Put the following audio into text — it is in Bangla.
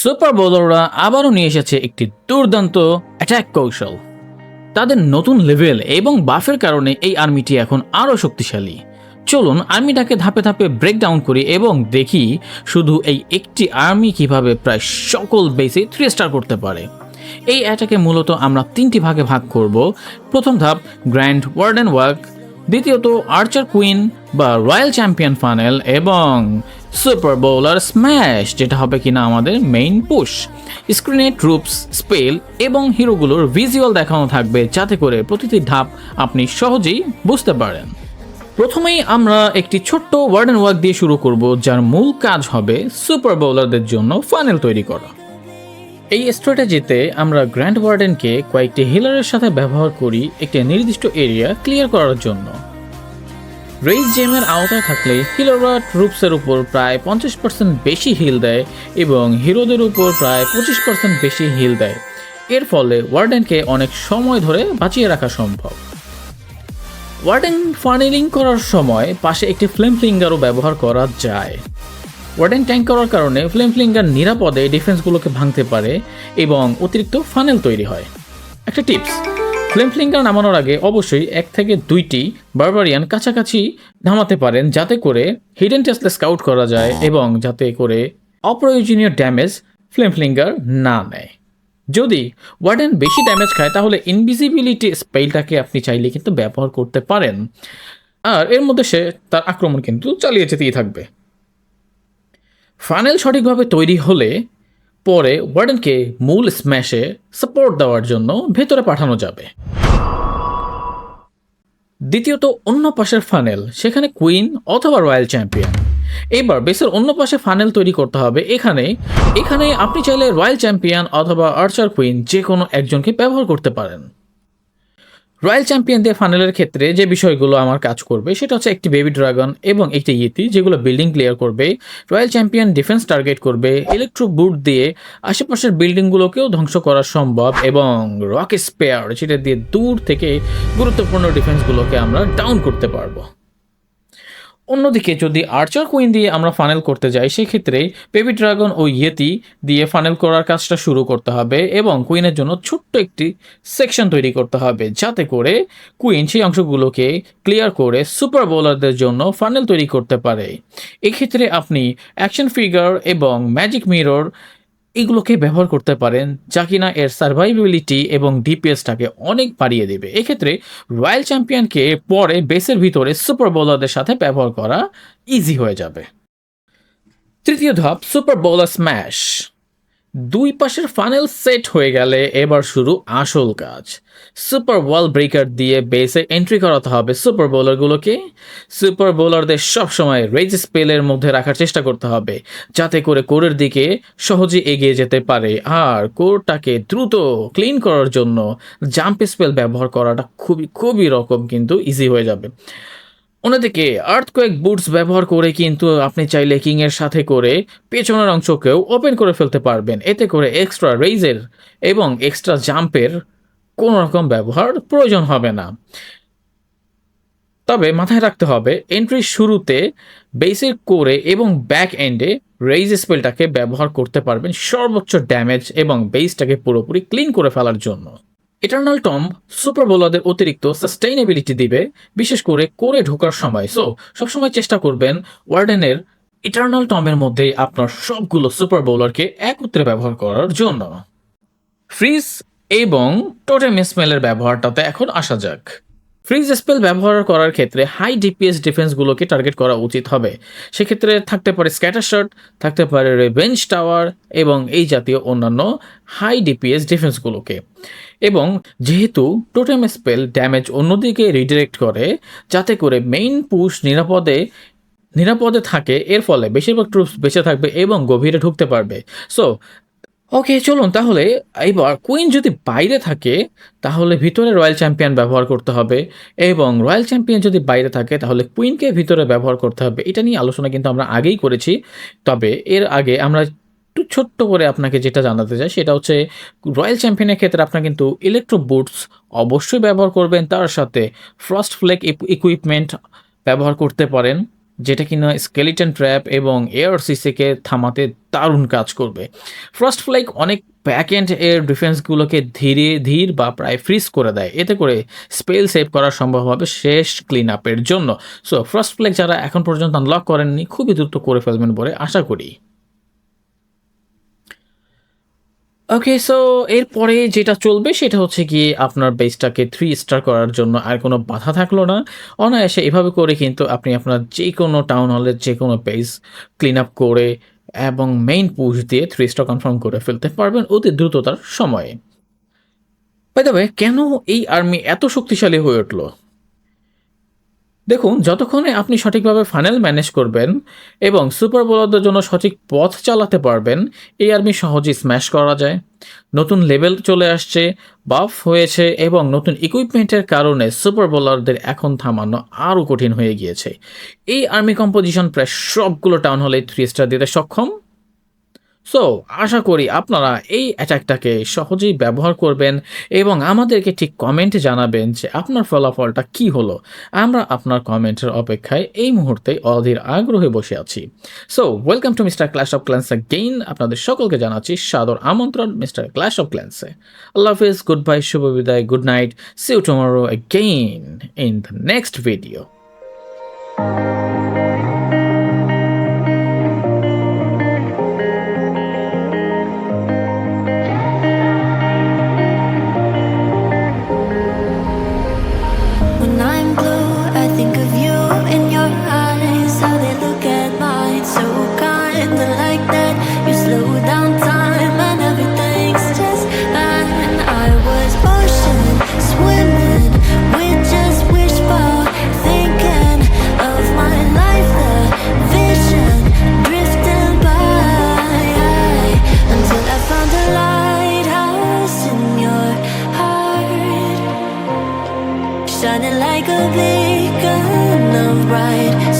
সুপার বোলাররা আবারও নিয়ে এসেছে একটি দুর্দান্ত অ্যাটাক কৌশল। তাদের নতুন লেভেল এবং বাফের কারণে এই আর্মিটি এখন আরও শক্তিশালী। চলুন আর্মিটাকে ধাপে ধাপে ব্রেকডাউন করি এবং দেখি শুধু এই একটি আর্মি কীভাবে প্রায় সকল বেসে থ্রি স্টার করতে পারে। এই অ্যাটাকে মূলত আমরা তিনটি ভাগে ভাগ করব। প্রথম ধাপ গ্র্যান্ড ওয়ার্ডেন ওয়ার্ক দ্বিতীয়ত আর্চার কুইন বা রয়্যাল চ্যাম্পিয়ন ফানেল এবং সুপার বোলার স্ম্যাশ যেটা হবে কিনা আমাদের মেইন পুশ স্ক্রিনে ট্রুপস স্পেল এবং হিরোগুলোর ভিজুয়াল দেখানো থাকবে, যাতে করে প্রতিটি ধাপ আপনি সহজেই বুঝতে পারেন। প্রথমেই আমরা একটি ছোট্ট ওয়ার্ডেন ওয়ার্ক দিয়ে শুরু করব, যার মূল কাজ হবে সুপার বোলারদের জন্য ফানেল তৈরি করা। এই স্ট্র্যাটেজিতে আমরা গ্র্যান্ড ওয়ার্ডেনকে কয়েকটি হিলারের সাথে ব্যবহার করি একটি নির্দিষ্ট এরিয়া ক্লিয়ার করার জন্য। রেইস জেমের আওতায় থাকলে হিলাররা ট্রুপসের উপর প্রায় পঞ্চাশ পার্সেন্ট বেশি হিল দেয় এবং হিরোদের উপর প্রায় পঁচিশ পার্সেন্ট বেশি হিল দেয়। এর ফলে ওয়ার্ডেনকে অনেক সময় ধরে বাঁচিয়ে রাখা সম্ভব। ওয়ার্ডেন ফানেলিং করার সময় পাশে একটি ফ্লেম ফ্লিঙ্গারও ব্যবহার করা যায়। ওয়ার্ডেন ট্যাঙ্ক করার কারণে ফ্লেম ফ্লিঙ্গার নিরাপদে ডিফেন্সগুলোকে ভাঙতে পারে এবং অতিরিক্ত ফানেল তৈরি হয়। একটা টিপস ফ্লেম ফিঙ্গার নামানোর আগে অবশ্যই এক থেকে দুইটি বারবারিয়ান কাছাকাছি নামাতে পারেন যাতে করে হিডেন টেস্টলে স্কাউট করা যায় এবং যাতে করে অপ্রয়োজনীয় ড্যামেজ ফ্লেম ফিঙ্গার না নেয়। যদি ওয়ার্ডেন বেশি ড্যামেজ খায়, তাহলে ইনভিজিবিলিটি স্পেলটাকে আপনি চাইলে কিন্তু ব্যবহার করতে পারেন। আর এর মধ্যে সে তার আক্রমণ কিন্তু চালিয়ে যেতেই থাকবে। ফানেল সঠিকভাবে তৈরি হলে পরে ওয়ার্ডেনকে মূল স্ম্যাশে সাপোর্ট দেওয়ার জন্য ভেতরে পাঠানো যাবে। দ্বিতীয়ত, অন্য পাশের ফানেল, সেখানে কুইন অথবা রয়্যাল চ্যাম্পিয়ন। এবার বেসের অন্য পাশে ফানেল তৈরি করতে হবে। এখানে এখানে আপনি চাইলে রয়্যাল চ্যাম্পিয়ন অথবা আর্চার কুইন যে কোনো একজনকে ব্যবহার করতে পারেন। রয়্যাল চ্যাম্পিয়নদের ফানেলের ক্ষেত্রে যে বিষয়গুলো আমার কাজ করবে, সেটা হচ্ছে একটি বেবি ড্রাগন এবং একটি ইয়েতি যেগুলো বিল্ডিং ক্লিয়ার করবে রয়্যাল চ্যাম্পিয়ন ডিফেন্স টার্গেট করবে ইলেকট্রো বুট দিয়ে আশেপাশের বিল্ডিংগুলোকেও ধ্বংস করা সম্ভব এবং রক স্পেয়ার সেটা দিয়ে দূর থেকে গুরুত্বপূর্ণ ডিফেন্সগুলোকে আমরা ডাউন করতে পারব। অন্যদিকে যদি আর্চার কুইন দিয়ে আমরা ফানেল করতে যাই, সেক্ষেত্রে পেবি ড্রাগন ও ইয়েতি দিয়ে ফানেল করার কাজটা শুরু করতে হবে এবং কুইনের জন্য ছোট্ট একটি সেকশন তৈরি করতে হবে যাতে করে কুইন সেই অংশগুলোকে ক্লিয়ার করে সুপার বোলারদের জন্য ফানেল তৈরি করতে পারে। এক্ষেত্রে আপনি অ্যাকশন ফিগার এবং ম্যাজিক মিরর এগুলোকে ব্যবহার করতে পারেন যা কিনা এর সার্ভাইবিলিটি এবং ডিপিএসটাকে অনেক বাড়িয়ে দেবে। এক্ষেত্রে রয়্যাল চ্যাম্পিয়নকে পরে বেসের ভিতরে সুপার বোলারদের সাথে ব্যবহার করা ইজি হয়ে যাবে। তৃতীয় ধাপ সুপার বোলার স্ম্যাশ দুই পাশের ফানেল সেট হয়ে গেলে এবার শুরু আসল কাজ। সুপার ওয়াল ব্রেকার দিয়ে বেসে এন্ট্রি করাতে হবে সুপার বোলারগুলোকে। সুপার বোলারদের সবসময় রেজ স্পেলের মধ্যে রাখার চেষ্টা করতে হবে, যাতে করে কোরের দিকে সহজে এগিয়ে যেতে পারে আর কোরটাকে দ্রুত ক্লিন করার জন্য জাম্প স্পেল ব্যবহার করাটা খুবই খুবই রকম কিন্তু ইজি হয়ে যাবে। অন্যদিকে, আর্থকোয়েক বুটস ব্যবহার করে কিন্তু আপনি চাইলে কিংয়ের সাথে করে পেছনের অংশকেও ওপেন করে ফেলতে পারবেন। এতে করে এক্সট্রা রেইজের এবং এক্সট্রা জাম্পের কোনো রকম ব্যবহার প্রয়োজন হবে না। তবে মাথায় রাখতে হবে এন্ট্রির শুরুতে বেসের কোরে এবং ব্যাক এন্ডে রেইজ স্পেলটাকে ব্যবহার করতে পারবেন সর্বোচ্চ ড্যামেজ এবং বেসটাকে পুরোপুরি ক্লিন করে ফেলার জন্য। ইটার্নাল টম সুপার বোলারদের অতিরিক্ত সাস্টেইনেবিলিটি দিবে, বিশেষ করে কোরে ঢোকার সময়। সো সবসময় চেষ্টা করবেন ওয়ার্ডেনের ইটার্নাল টমের মধ্যে আপনার সবগুলো সুপার বোলারকে একত্রে ব্যবহার করার জন্য। ফ্রিজ এবং টোটেম স্মেলের ব্যবহারটাতে এখন আসা যাক। ফ্রিজ স্পেল ব্যবহার করার ক্ষেত্রে হাই ডিপিএস ডিফেন্সগুলোকে টার্গেট করা উচিত হবে। সেক্ষেত্রে থাকতে পারে স্ক্যাটার শট থাকতে পারে রেভেঞ্জ টাওয়ার এবং এই জাতীয় অন্যান্য হাই ডিপিএস ডিফেন্সগুলোকে এবং যেহেতু টোটেম স্পেল ড্যামেজ অন্যদিকে রিডিরেক্ট করে, যাতে করে মেইন পুশ নিরাপদে নিরাপদে থাকে, এর ফলে বেশিরভাগ ট্রুপস বেঁচে থাকবে এবং গভীরে ঢুকতে পারবে। সো ওকে চলুন তাহলে এবার কুইন যদি বাইরে থাকে, তাহলে ভিতরে রয়্যাল চ্যাম্পিয়ন ব্যবহার করতে হবে এবং রয়্যাল চ্যাম্পিয়ন যদি বাইরে থাকে, তাহলে কুইনকে ভিতরে ব্যবহার করতে হবে। এটা নিয়ে আলোচনা কিন্তু আমরা আগেই করেছি। তবে এর আগে আমরা একটু ছোট্ট করে আপনাকে যেটা জানাতে চাই, সেটা হচ্ছে রয়্যাল চ্যাম্পিয়নের ক্ষেত্রে আপনার কিন্তু ইলেকট্রো বুটস অবশ্যই ব্যবহার করবেন। তার সাথে ফ্রস্ট ফ্লেক ইকুইপমেন্ট ব্যবহার করতে পারেন। যেটা কিনা স্কেলিটন ট্র্যাপ এবং এয়ার এআরসিসিকে থামাতে দারুণ কাজ করবে। ফার্স্ট ফ্লাইক অনেক ব্যাক এন্ড এর ডিফেন্সগুলোকে ধীরে ধীর বা প্রায় ফ্রিজ করে দেয়। এতে করে স্পেল সেভ করা সম্ভব হবে শেষ ক্লিন আপের জন্য। সো ফার্স্ট ফ্লাইক যারা এখন পর্যন্ত আনলক করেননি, খুবই দ্রুত করে ফেলবেন বলে আশা করি। ওকে সো এরপরে যেটা চলবে সেটা হচ্ছে গিয়ে আপনার বেসটাকে থ্রি স্টার করার জন্য আর কোনো বাধা থাকল না। অনায়াসে এভাবে করে কিন্তু আপনি আপনার যে কোনো টাউন হলের যে কোনো পেজ ক্লিন আপ করে এবং মেইন পুশ দিয়ে থ্রি স্টার কনফার্ম করে ফেলতে পারবেন অতি দ্রুততার সময়ে। দ্য কেন এই আর্মি এত শক্তিশালী হয়ে উঠল? দেখুন, যতক্ষণে আপনি সঠিকভাবে ফানেল ম্যানেজ করবেন এবং সুপার বোলারদের জন্য সঠিক পথ চালাতে পারবেন, এই আর্মি সহজেই স্ম্যাশ করা যায়। নতুন লেভেল চলে আসছে, বাফ হয়েছে এবং নতুন ইকুইপমেন্টের কারণে সুপার বোলারদের এখন থামানো আরও কঠিন হয়ে গিয়েছে। এই আর্মি কম্পোজিশন প্রায় সবগুলো টাউন হলে থ্রি স্টার দিতে সক্ষম। সো আশা করি আপনারা এই অ্যাটাকটাকে সহজেই ব্যবহার করবেন এবং আমাদেরকে ঠিক কমেন্টে জানাবেন যে আপনার ফলাফলটা কি হলো। আমরা আপনার কমেন্টের অপেক্ষায় এই মুহূর্তে অধীর আগ্রহে বসে আছি। So welcome to mister clash of clans again আপনাদের সকলকে জানাচ্ছি সাদর আমন্ত্রণ মিস্টার ক্ল্যাশ অফ ক্ল্যান্সে আল্লাহ হাফিজ গুড বাই শুভ বিদায় good night see you tomorrow again in the next video Take a beacon of bright